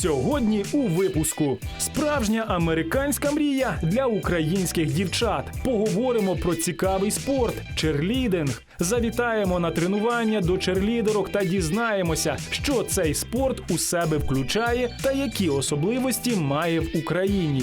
Сьогодні у випуску справжня американська мрія для українських дівчат. Поговоримо про цікавий спорт, черлідинг. Завітаємо на тренування до черлідерок та дізнаємося, що цей спорт у себе включає та які особливості має в Україні.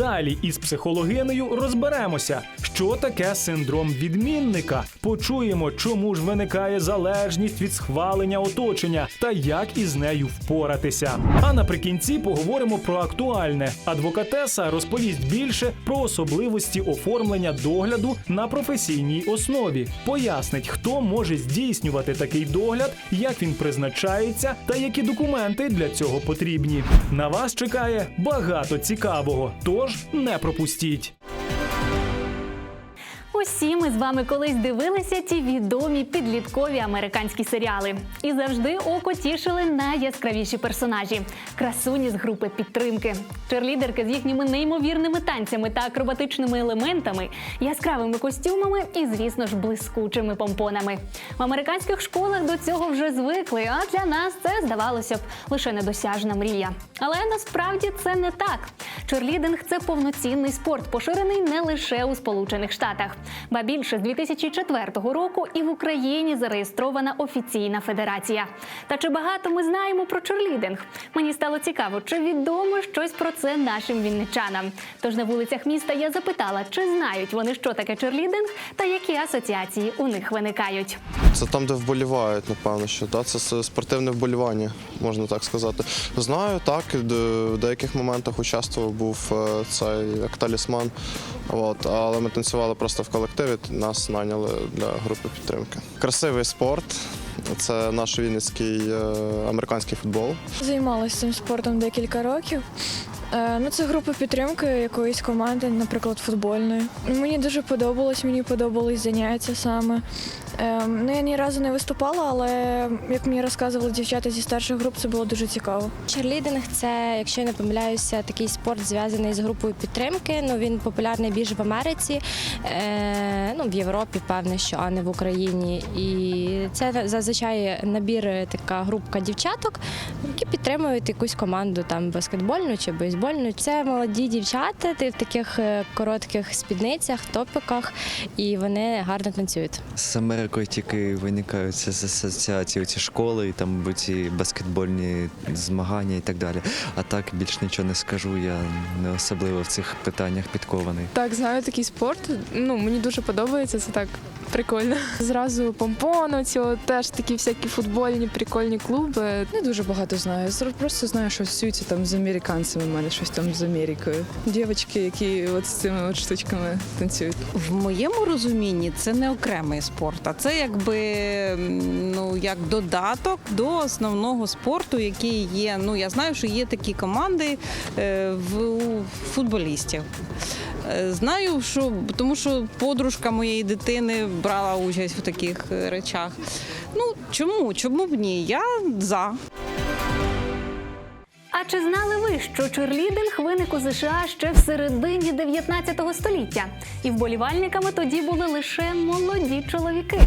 Далі із психологинею розберемося, що таке синдром відмінника. Почуємо, чому ж виникає залежність від схвалення оточення та як із нею впоратися. А наприкінці поговоримо про актуальне. Адвокатеса розповість більше про особливості оформлення догляду на професійній основі. Пояснить, хто може здійснювати такий догляд, як він призначається та які документи для цього потрібні. На вас чекає багато цікавого, тож не пропустіть. Усі ми з вами колись дивилися ті відомі підліткові американські серіали. І завжди око тішили найяскравіші персонажі красуні з групи підтримки, черлідерки з їхніми неймовірними танцями та акробатичними елементами, яскравими костюмами і, звісно ж, блискучими помпонами. В американських школах до цього вже звикли, а для нас це здавалося б лише недосяжна мрія. Але насправді це не так. Черлідинг це повноцінний спорт, поширений не лише у Сполучених Штатах. Ба більше з 2004 року і в Україні зареєстрована офіційна федерація. Та чи багато ми знаємо про черлідинг? Мені стало цікаво, чи відомо щось про це нашим вінничанам. Тож на вулицях міста я запитала, чи знають вони, що таке черлідинг та які асоціації у них виникають. Це там, де вболівають, напевно, що да? це спортивне вболівання, можна так сказати. Знаю, так, в деяких моментах участвував, був е, цей як талісман. От, але ми танцювали просто в колективі, нас наняли для групи підтримки. Красивий спорт. Це наш вінницький е, американський футбол. Займалася цим спортом декілька років. Е, Ну, це група підтримки якоїсь команди, наприклад, футбольної. Мені дуже подобалось, мені подобались заняття саме. Е, Ну, я ні разу не виступала, але як мені розказували дівчата зі старших груп, це було дуже цікаво. Черлідинг це, якщо я не помиляюся, такий спорт зв'язаний з групою підтримки. Ну він популярний більше в Америці, е, ну в Європі, певне, що а не в Україні. І це зазвичай набір така групка дівчаток, які підтримують якусь команду там баскетбольну чи бейсбольну. Це молоді дівчата ти в таких е, коротких спідницях, топиках, і вони гарно танцюють. З Америкою тільки виникають ці з асоціації, ці школи, і там ці баскетбольні змагання і так далі. А так більш нічого не скажу. Я не особливо в цих питаннях підкований. Так, знаю такий спорт. Ну, мені дуже подобається, це так прикольно. Зразу помпоно, цього теж такі всякі футбольні, прикольні клуби. Не дуже багато знаю. Просто знаю, що асоціюється там з американцями. У мене щось там з Америкою. Дівчатки, які от з цими от штучками танцюють. В моєму розумінні це не окремий спорт, а це якби ну як додаток до основного спорту, який є. Ну я знаю, що є такі команди е, в футболістів. Е, Знаю, що тому що подружка моєї дитини брала участь в таких е, речах. Ну чому? Чому б ні? Я за. А чи знали ви, що черлідинг виник у США ще в середині 19 століття? І вболівальниками тоді були лише молоді чоловіки.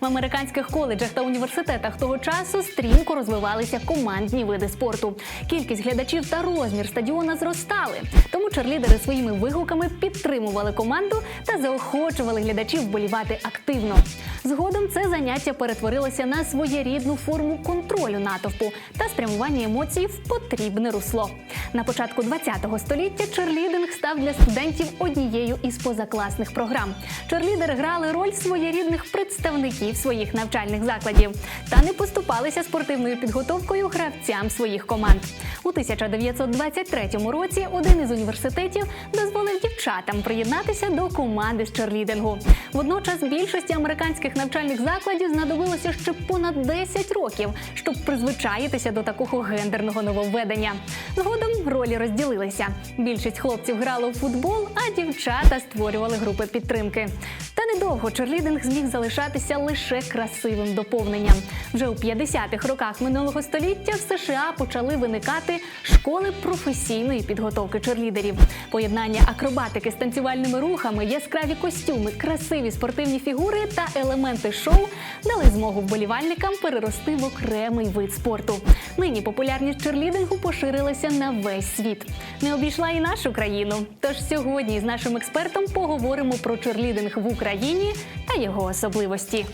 В американських коледжах та університетах того часу стрімко розвивалися командні види спорту. Кількість глядачів та розмір стадіона зростали. Тому черлідери своїми вигуками підтримували команду та заохочували глядачів вболівати активно. Згодом це заняття перетворилося на своєрідну форму контролю натовпу та спрямування емоцій в потрібне русло. На початку ХХ століття черлідинг став для студентів однією із позакласних програм. Черлідери грали роль своєрідних представників своїх навчальних закладів та не поступалися спортивною підготовкою гравцям своїх команд. У 1923 році один із університетів дозволив дівчатам приєднатися до команди з черлідингу. Водночас більшості американських навчальних закладів знадобилося ще понад 10 років, щоб призвичаїтися до такого гендерного нововведення. Згодом ролі розділилися. Більшість хлопців грало в футбол, а дівчата створювали групи підтримки. Та недовго черлідинг зміг залишатися лише красивим доповненням. Вже у 50-х роках минулого століття в США почали виникати школи професійної підготовки черлідерів. Поєднання акробатики з танцювальними рухами, яскраві костюми, красиві спортивні фігури та елементи шоу дали змогу вболівальникам перерости в окремий вид спорту. Нині популярність черлідингу поширилася на весь світ. Не обійшла і нашу країну. Тож сьогодні з нашим експертом поговоримо про черлідинг в Україні та його особливості.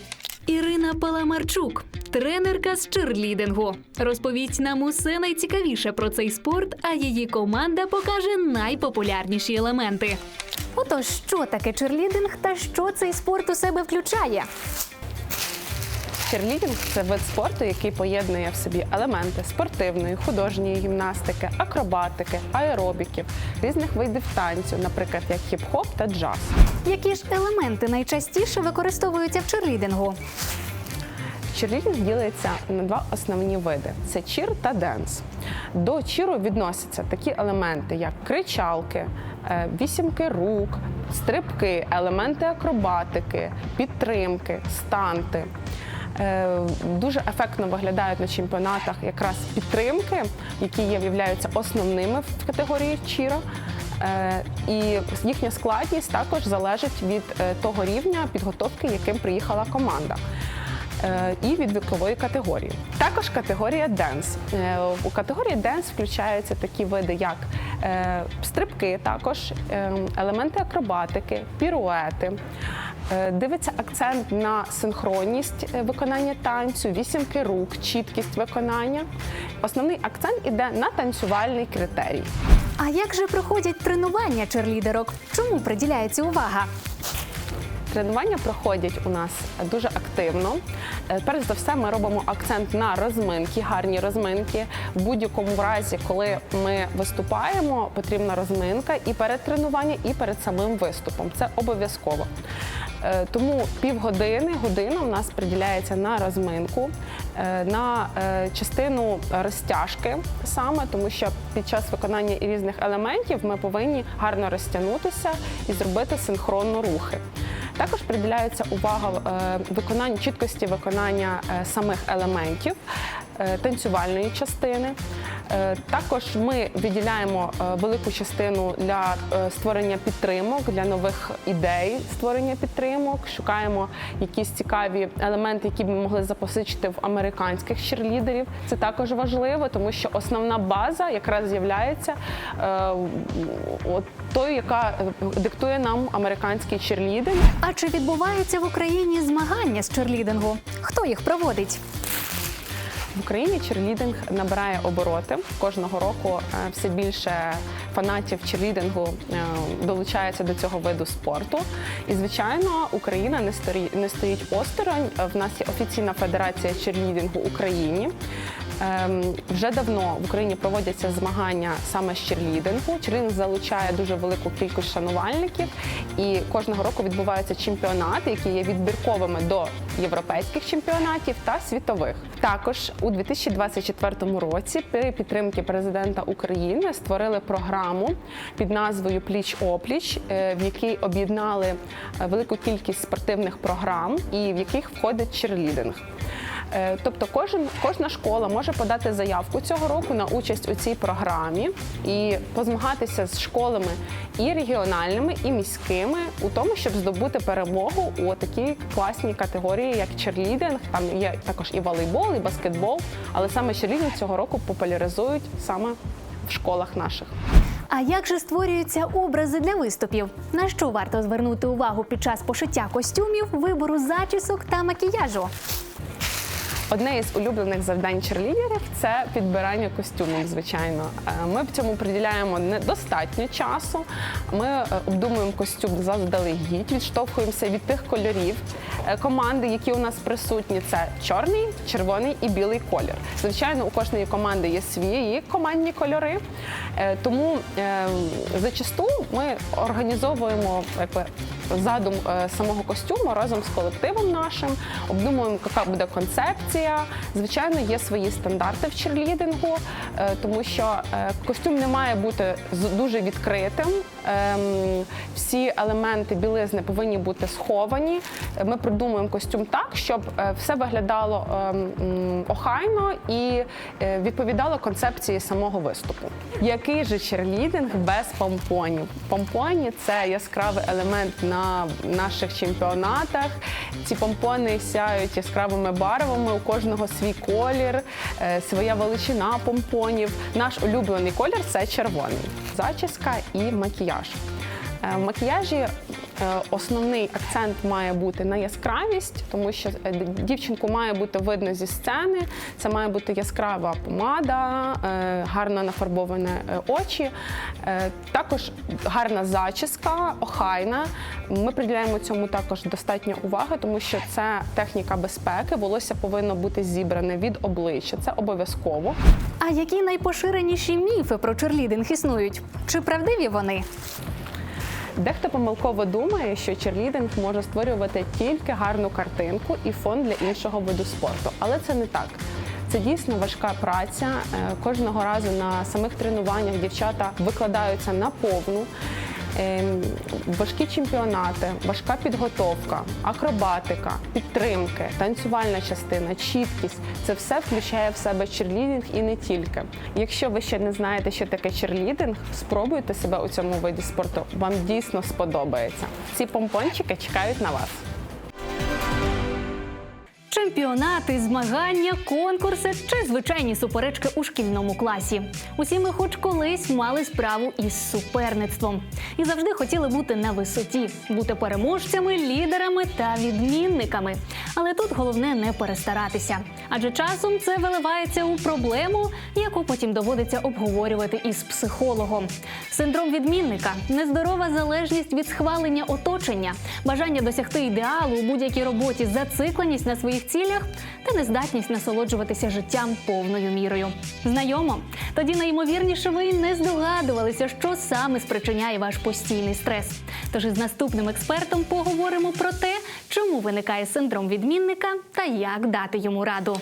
Ірина Паламарчук, тренерка з черлідингу, розповість нам усе найцікавіше про цей спорт, а її команда покаже найпопулярніші елементи. Отож, що таке черлідинг та що цей спорт у себе включає? Черлідінг це вид спорту, який поєднує в собі елементи спортивної, художньої гімнастики, акробатики, аеробіків, різних видів танцю, наприклад, як хіп-хоп та джаз. Які ж елементи найчастіше використовуються в черлідингу? Черлідінг ділиться на два основні види: це чір та денс. До чіру відносяться такі елементи, як кричалки, е, вісімки рук, стрибки, елементи акробатики, підтримки, станти. Е, Дуже ефектно виглядають на чемпіонатах якраз підтримки, які є являються основними в категорії чіра. Е, І їхня складність також залежить від е, того рівня підготовки, яким приїхала команда. І від вікової категорії. Також категорія денс. У категорії денс включаються такі види, як стрибки, також е, елементи акробатики, піруети. Е, Дивиться акцент на синхронність е, виконання танцю, вісімки рук, чіткість виконання. Основний акцент іде на танцювальний критерій. А як же проходять тренування черлідерок? Чому приділяється увага? Тренування проходять у нас дуже активно. Е, Перш за все, ми робимо акцент на розминки, гарні розминки. В будь-якому разі, коли ми виступаємо, потрібна розминка і перед тренуванням, і перед самим виступом. Це обов'язково. Е, Тому півгодини, година у нас приділяється на розминку, е, на е, частину розтяжки саме, тому що під час виконання і різних елементів ми повинні гарно розтягнутися і зробити синхронно рухи. Також приділяється увага виконанню чіткості виконання самих елементів танцювальної частини. Е, Також ми виділяємо е, велику частину для е, створення підтримок, для нових ідей створення підтримок. Шукаємо якісь цікаві елементи, які б ми могли запозичити в американських черлідерів. Це також важливо, тому що основна база якраз з'являється тою, яка диктує нам американський черлідинг. А чи відбуваються в Україні змагання з черлідингу? Хто їх проводить? В Україні черлідинг набирає обороти. Кожного року е, все більше фанатів черлідингу е, долучається до цього виду спорту. І, звичайно, Україна не стоїть осторонь. Е, В нас є офіційна федерація черлідингу Україні. Ем, Вже давно в Україні проводяться змагання саме з черлідингу. Черлідинг залучає дуже велику кількість шанувальників, і кожного року відбуваються чемпіонати, які є відбірковими до європейських чемпіонатів та світових. Також у 2024 році при підтримці президента України створили програму під назвою Пліч опліч, е, в якій об'єднали е, велику кількість спортивних програм і в яких входить черлідинг. Е, Тобто кожен, кожна школа може подати заявку цього року на участь у цій програмі і позмагатися з школами і регіональними, і міськими у тому, щоб здобути перемогу у такій класній категорії, як черлідинг. Там є також і волейбол, і баскетбол, але саме черлідинг цього року популяризують саме в школах наших. А як же створюються образи для виступів? На що варто звернути увагу під час пошиття костюмів, вибору зачісок та макіяжу? Одне із улюблених завдань черлідерів це підбирання костюмів. Звичайно, Е, ми в цьому приділяємо недостатньо часу. Ми е, обдумуємо костюм заздалегідь, відштовхуємося від тих кольорів е, команди, які у нас присутні. Це чорний, червоний і білий колір. Звичайно, у кожної команди є свої командні кольори. Тому е, зачасту ми організовуємо якби задум е, самого костюму разом з колективом нашим, обдумуємо, яка буде концепція. Звичайно, є свої стандарти в черлідингу, е, тому що е, костюм не має бути дуже відкритим. Ем, Всі елементи білизни повинні бути сховані. Ми придумуємо костюм так, щоб все виглядало ем, охайно і відповідало концепції самого виступу. Який же черлідинг без помпонів? Помпоні це яскравий елемент на наших чемпіонатах. Ці помпони сяють яскравими барвами. У кожного свій колір, е, своя величина помпонів. Наш улюблений колір це червоний. Зачіска і макіяж. Е, В макіяжі основний акцент має бути на яскравість, тому що е, дівчинку має бути видно зі сцени. Це має бути яскрава помада, е, гарно нафарбовані е, очі, е, також гарна зачіска, охайна. Ми приділяємо цьому також достатньо уваги, тому що це техніка безпеки. Волосся повинно бути зібране від обличчя. Це обов'язково. А які найпоширеніші міфи про черлідинг існують? Чи правдиві вони? Дехто помилково думає, що черлідинг може створювати тільки гарну картинку і фон для іншого виду спорту, але це не так. Це дійсно важка праця. Е, Кожного разу на самих тренуваннях дівчата викладаються на повну. Ем, Важкі чемпіонати, важка підготовка, акробатика, підтримки, танцювальна частина, чіткість це все включає в себе черлідинг і не тільки. Якщо ви ще не знаєте, що таке черлідинг, спробуйте себе у цьому виді спорту. Вам дійсно сподобається. Ці помпончики чекають на вас. Чемпіонати, змагання, конкурси чи звичайні суперечки у шкільному класі. Усі ми хоч колись мали справу із суперництвом і завжди хотіли бути на висоті, бути переможцями, лідерами та відмінниками. Але тут головне не перестаратися, адже часом це виливається у проблему, яку потім доводиться обговорювати із психологом. Синдром відмінника нездорова залежність від схвалення оточення, бажання досягти ідеалу у будь-якій роботі, зацикленість на своїх цілях та нездатність насолоджуватися життям повною мірою. Знайомо? Тоді найімовірніше ви не здогадувалися, що саме спричиняє ваш постійний стрес. Тож із наступним експертом поговоримо про те, чому виникає синдром відмінника та як дати йому раду.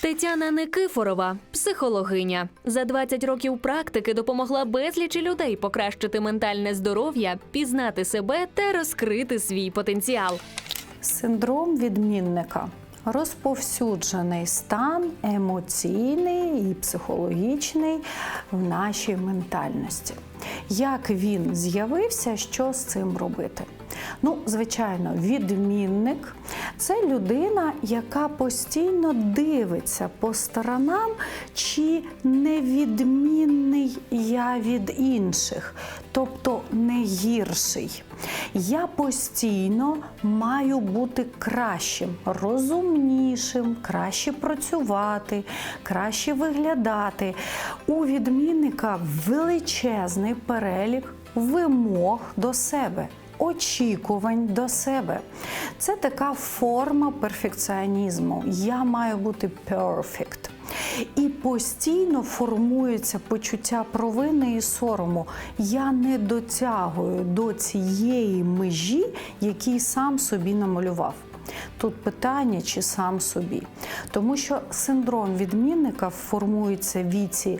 Тетяна Никифорова, психологиня, за 20 років практики допомогла безлічі людей покращити ментальне здоров'я, пізнати себе та розкрити свій потенціал. Синдром відмінника розповсюджений стан емоційний і психологічний в нашій ментальності. Як він з'явився, що з цим робити? Ну, звичайно, відмінник це людина, яка постійно дивиться по сторонам, чи не відмінний я від інших, тобто не гірший. Я постійно маю бути кращим, розумнішим, краще працювати, краще виглядати. У відмінника величезний перелік вимог до себе. Очікувань до себе. Це така форма перфекціонізму. Я маю бути perfect. І постійно формується почуття провини і сорому. Я не дотягую до цієї межі, який сам собі намалював. Тут питання чи сам собі, тому що синдром відмінника формується в віці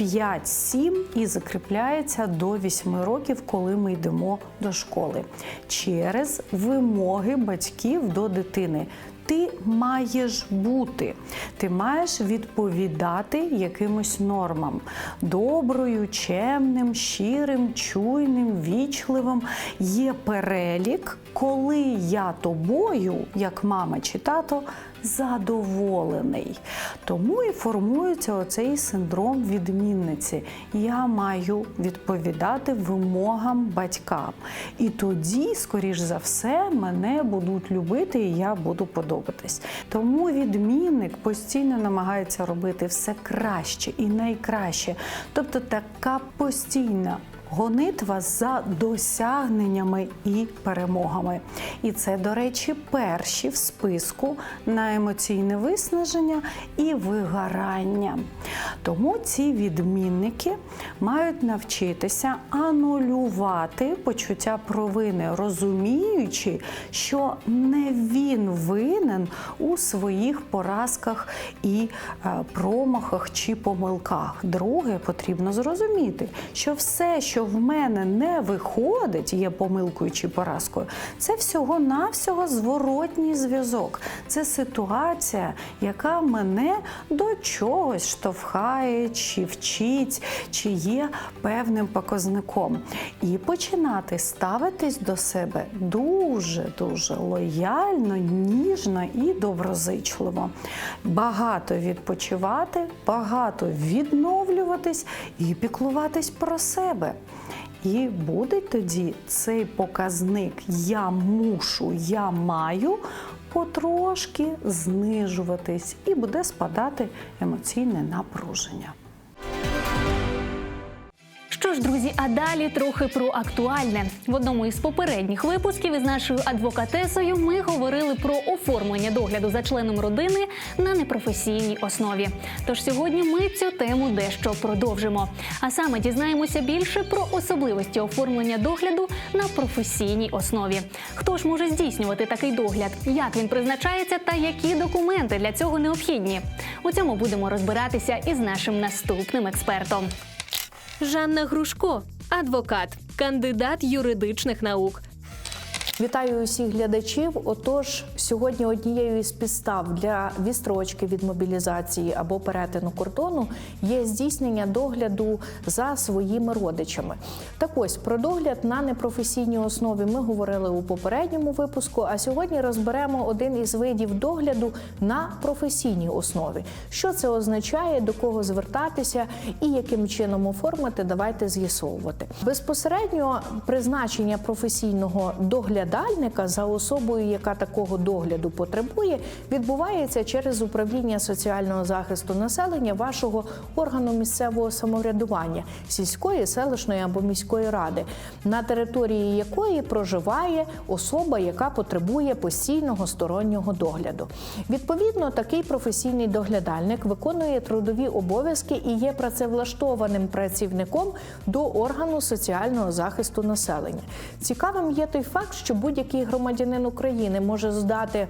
5-7 і закріпляється до 8 років, коли ми йдемо до школи, через вимоги батьків до дитини. Ти маєш бути, ти маєш відповідати якимось нормам доброю, чемним, щирим, чуйним, вічливим. Є перелік, коли я тобою, як мама чи тато, задоволений. Тому і формується оцей синдром відмінниці. Я маю відповідати вимогам батькам. І тоді, скоріш за все, мене будуть любити і я буду подобатись. Тому відмінник постійно намагається робити все краще і найкраще. Тобто така постійна гонитва за досягненнями і перемогами. І це, до речі, перші в списку на емоційне виснаження і вигорання. Тому ці відмінники мають навчитися анулювати почуття провини, розуміючи, що не він винен у своїх поразках і е, промахах чи помилках. Друге, потрібно зрозуміти, що все, що в мене не виходить, є помилкою чи поразкою, це всього-навсього зворотній зв'язок. Це ситуація, яка мене до чогось штовхає, чи вчить, чи є певним показником. І починати ставитись до себе дуже дуже лояльно, ніжно і доброзичливо. Багато відпочивати, багато відновлюватись і піклуватись про себе. І буде тоді цей показник я мушу, я маю потрошки знижуватись і буде спадати емоційне напруження. Що ж, друзі, а далі трохи про актуальне. В одному із попередніх випусків із нашою адвокатесою ми говорили про оформлення догляду за членом родини на непрофесійній основі. Тож сьогодні ми цю тему дещо продовжимо. А саме дізнаємося більше про особливості оформлення догляду на професійній основі. Хто ж може здійснювати такий догляд, як він призначається та які документи для цього необхідні? У цьому будемо розбиратися із нашим наступним експертом. Жанна Грушко, адвокат, кандидат юридичних наук. Вітаю усіх глядачів. Отож, сьогодні однією із підстав для відстрочки від мобілізації або перетину кордону є здійснення догляду за своїми родичами. Так ось про догляд на непрофесійній основі ми говорили у попередньому випуску. А сьогодні розберемо один із видів догляду на професійній основі. Що це означає, до кого звертатися і яким чином оформити, давайте з'ясовувати. Безпосередньо призначення професійного доглядальника за особою, яка такого догляду потребує, відбувається через управління соціального захисту населення вашого органу місцевого самоврядування, сільської, селищної або міської ради, на території якої проживає особа, яка потребує постійного стороннього догляду. Відповідно, такий професійний доглядальник виконує трудові обов'язки і є працевлаштованим працівником до органу соціального захисту населення. Цікавим є той факт, що будь-який громадянин України може здати.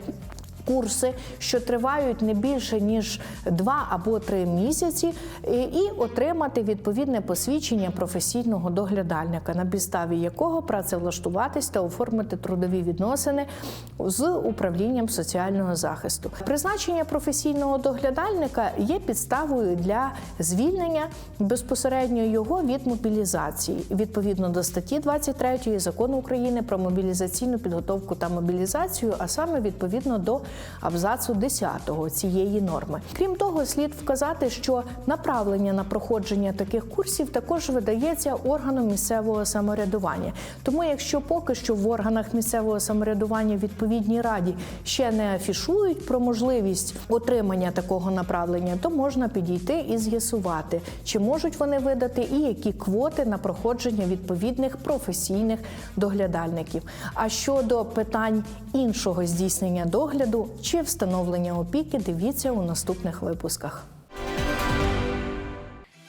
Курси, що тривають не більше ніж два або три місяці, і- отримати відповідне посвідчення професійного доглядальника, на підставі якого працевлаштуватись та оформити трудові відносини з управлінням соціального захисту. Призначення професійного доглядальника є підставою для звільнення безпосередньо його від мобілізації відповідно до статті 23 закону України про мобілізаційну підготовку та мобілізацію, а саме відповідно до абзацу 10 цієї норми. Крім того, слід вказати, що направлення на проходження таких курсів також видається органом місцевого самоврядування. Тому, якщо поки що в органах місцевого самоврядування відповідній раді ще не афішують про можливість отримання такого направлення, то можна підійти і з'ясувати, чи можуть вони видати і які квоти на проходження відповідних професійних доглядальників. А щодо питань іншого здійснення догляду чи встановлення опіки, дивіться у наступних випусках.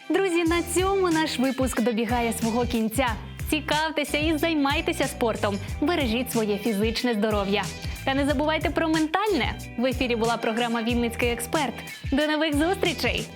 Друзі, на цьому наш випуск добігає свого кінця. Цікавтеся і займайтеся спортом. Бережіть своє фізичне здоров'я. Та не забувайте про ментальне. В ефірі була програма Вінницький експерт. До нових зустрічей!